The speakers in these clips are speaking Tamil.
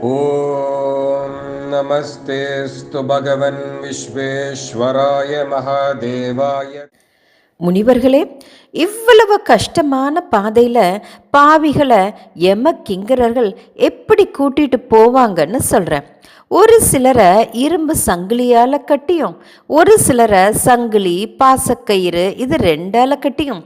ॐ நமஸ்தேஸ்து பகவன் விஸ்வேஸ்வராய மகாதேவாய. முனிவர்களே இவ்வளவு கஷ்டமான பாதையில் பாவிகளை எம கிங்கரர்கள் எப்படி கூட்டிகிட்டு போவாங்கன்னு சொல்கிறேன் ஒரு சிலரை இரும்பு சங்கிலியால் கட்டியும் ஒரு சிலரை சங்கிலி பாசக்கயிறு இது ரெண்டால் கட்டியும்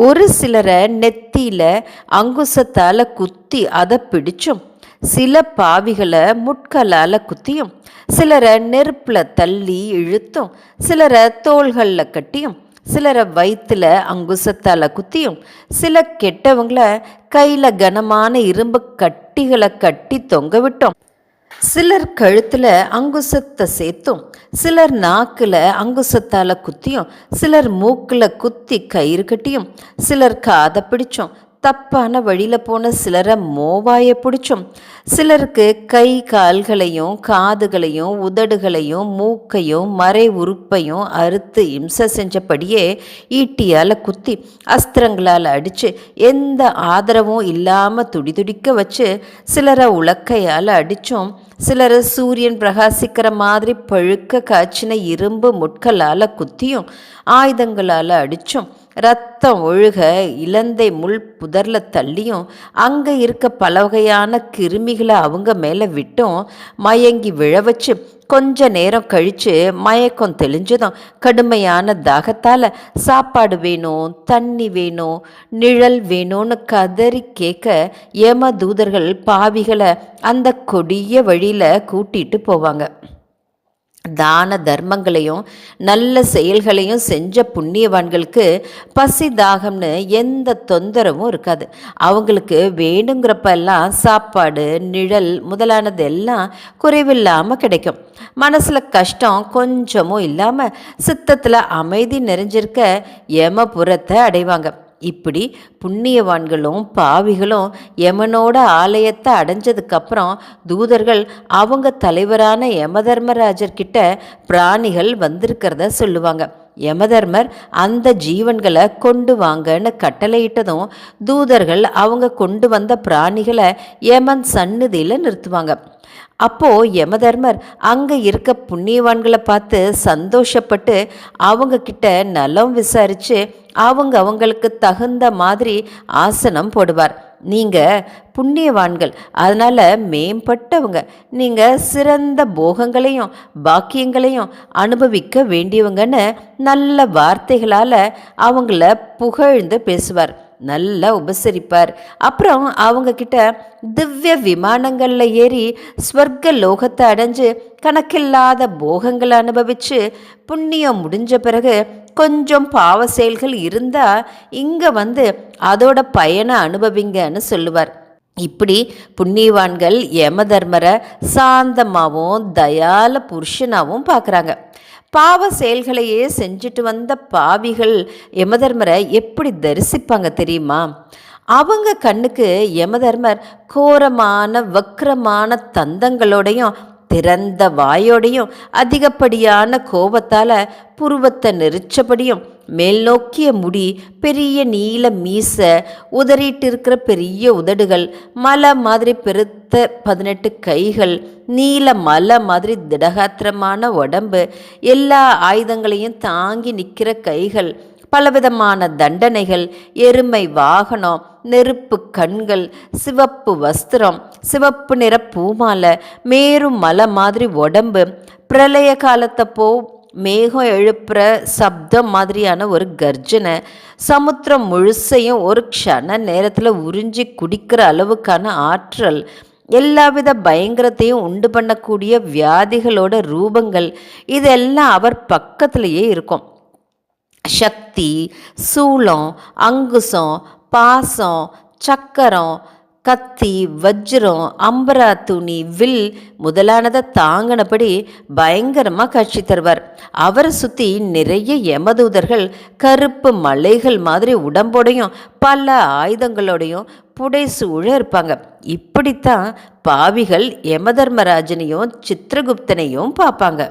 ஒரு சிலரை நெத்தியில் அங்குசத்தால் குத்தி அதை பிடிச்சும் சில பாவிகளை முட்களால் குத்தியும் சிலரை நெருப்பில் தள்ளி இழுத்தும் சிலரை தோள்களில் கட்டியும் சிலரை வயிற்றில் அங்குசத்தால் குத்தியும் சில கெட்டவங்கள கையில் கனமான இரும்பு கட்டிகளை கட்டி தொங்க விட்டோம். சிலர் கழுத்தில் அங்குசத்தை சேர்த்தும் சிலர் நாக்கில் அங்குசத்தால் குத்தியும் சிலர் மூக்கில் குத்தி கயிறு கட்டியும் சிலர் காதை பிடிச்சும் தப்பான வழியில் போன சிலரை மோவாய பிடிச்சும். சிலருக்கு கை கால்களையும் காதுகளையும் உதடுகளையும் மூக்கையும் மறை உறுப்பையும் அறுத்து இம்சை செஞ்சபடியே ஈட்டியால் குத்தி அஸ்திரங்களால் அடித்து எந்த ஆதரவும் இல்லாமல் துடிதுடிக்க வச்சு சிலரை உலக்கையால் அடித்தும் சிலரை சூரியன் பிரகாசிக்கிற மாதிரி பழுக்க காய்ச்சின இரும்பு முட்களால் குத்தியும் ஆயுதங்களால் அடித்தும் ரத்தம் ஒழுக இலந்தை முள் புதரில் தள்ளியும் அங்கே இருக்க பல வகையான கிருமிகளை அவங்க மேலே விட்டும் மயங்கி விழ வச்சு கொஞ்ச நேரம் கழித்து மயக்கம் தெளிஞ்சதும் கடுமையான தாகத்தால் சாப்பாடு வேணும் தண்ணி வேணும் நிழல் வேணும்னு கதறி கேட்க ஏம தூதர்கள் பாவிகளை அந்த கொடிய வழியில் கூட்டிகிட்டு போவாங்க. தான தர்மங்களையும் நல்ல செயல்களையும் செஞ்ச புண்ணியவான்களுக்கு பசி தாகம்னு எந்த தொந்தரவும் இருக்காது. அவங்களுக்கு வேணுங்கிறப்பெல்லாம் சாப்பாடு நிழல் முதலானது எல்லாம் குறைவில்லாமல் கிடைக்கும். மனசில் கஷ்டம் கொஞ்சமும் இல்லாமல் சித்தத்தில் அமைதி நிறைஞ்சிருக்க யமபுரத்தை அடைவாங்க. இப்படி புண்ணியவான்களும் பாவிகளும் யமனோட ஆலயத்தை அடைஞ்சதுக்கப்புறம் தூதர்கள் அவங்க தலைவரான யமதர்மராஜர்கிட்ட பிராணிகள் வந்திருக்கிறத சொல்லுவாங்க. யமதர்மர் அந்த ஜீவன்களை கொண்டு வாங்கன்னு கட்டளையிட்டதும் தூதர்கள் அவங்க கொண்டு வந்த பிராணிகளை யமன் சந்நிதியில் நிறுத்துவாங்க. அப்போ யமதர்மர் அங்கே இருக்க புண்ணியவான்களை பார்த்து சந்தோஷப்பட்டு அவங்க கிட்ட நலம் விசாரித்து அவங்க அவங்களுக்கு தகுந்த மாதிரி ஆசனம் போடுவார். நீங்கள் புண்ணியவான்கள். அதனால் மேம்பட்டவங்க. நீங்கள் சிறந்த போகங்களையும் பாக்கியங்களையும் அனுபவிக்க வேண்டியவங்கன்னு நல்ல வார்த்தைகளால் அவங்கள புகழ்ந்து பேசுவார். நல்லா உபசரிப்பார். அப்புறம் அவங்க கிட்ட திவ்ய விமானங்களில் ஏறி ஸ்வர்க்க லோகத்தை அடைஞ்சு கணக்கில்லாத போகங்களை அனுபவித்து புண்ணியம் முடிஞ்ச பிறகு கொஞ்சம் பாவ செயல்கள் இருந்தால் இங்கே வந்து அதோட பயனை அனுபவிங்கன்னு சொல்லுவார். இப்படி புண்ணியவான்கள் யம தர்மரை சாந்தமாகவும் தயால புருஷனாகவும் பார்க்குறாங்க பாவ செயல்களையே செஞ்சுட்டு வந்த பாவிகள் யமதர்மரை எப்படி தரிசிப்பாங்க தெரியுமா? அவங்க கண்ணுக்கு யமதர்மர் கோரமான வக்ரமான தந்தங்களோடையும் திறந்த வாயோடையும் அதிகப்படியான கோபத்தால் புருவத்தை நெரிச்சபடியும் மேல் நோக்கிய முடி பெரிய நீல மீச உதறிட்டு இருக்கிற பெரிய உதடுகள் மலை மாதிரி பெருத்த பதினெட்டு கைகள் நீல மலை மாதிரி திடகாத்திரமான உடம்பு எல்லா ஆயுதங்களையும் தாங்கி நிற்கிற கைகள் பலவிதமான தண்டனைகள் எருமை வாகனம் நெருப்பு கண்கள் சிவப்பு வஸ்திரம் சிவப்பு நிற பூமாலை மேரும் மலை மாதிரி உடம்பு பிரளய காலத்தப்போ மேகம் எழுப்புற சப்தம் மாதிரியான ஒரு கர்ஜனை சமுத்திரம் முழுசையும் ஒரு க்ஷண நேரத்தில் உறிஞ்சி குடிக்கிற அளவுக்கான ஆற்றல் எல்லாவித பயங்கரத்தையும் உண்டு பண்ணக்கூடிய வியாதிகளோட ரூபங்கள் இதெல்லாம் அவர் பக்கத்திலேயே இருக்கும். சக்தி சூளம் அங்குசம் பாசம் சக்கரம் கத்தி வஜ்ரம் அம்பரா துணி வில் முதலானதை தாங்கினபடி பயங்கரமாக காட்சி தருவார். அவரை சுற்றி நிறைய யமதூதர்கள் கருப்பு மலைகள் மாதிரி உடம்போடையும் பல ஆயுதங்களோடையும் புடைசூழ இருப்பாங்க. இப்படித்தான் பாவிகள் யமதர்மராஜனையும் சித்திரகுப்தனையும் பார்ப்பாங்க.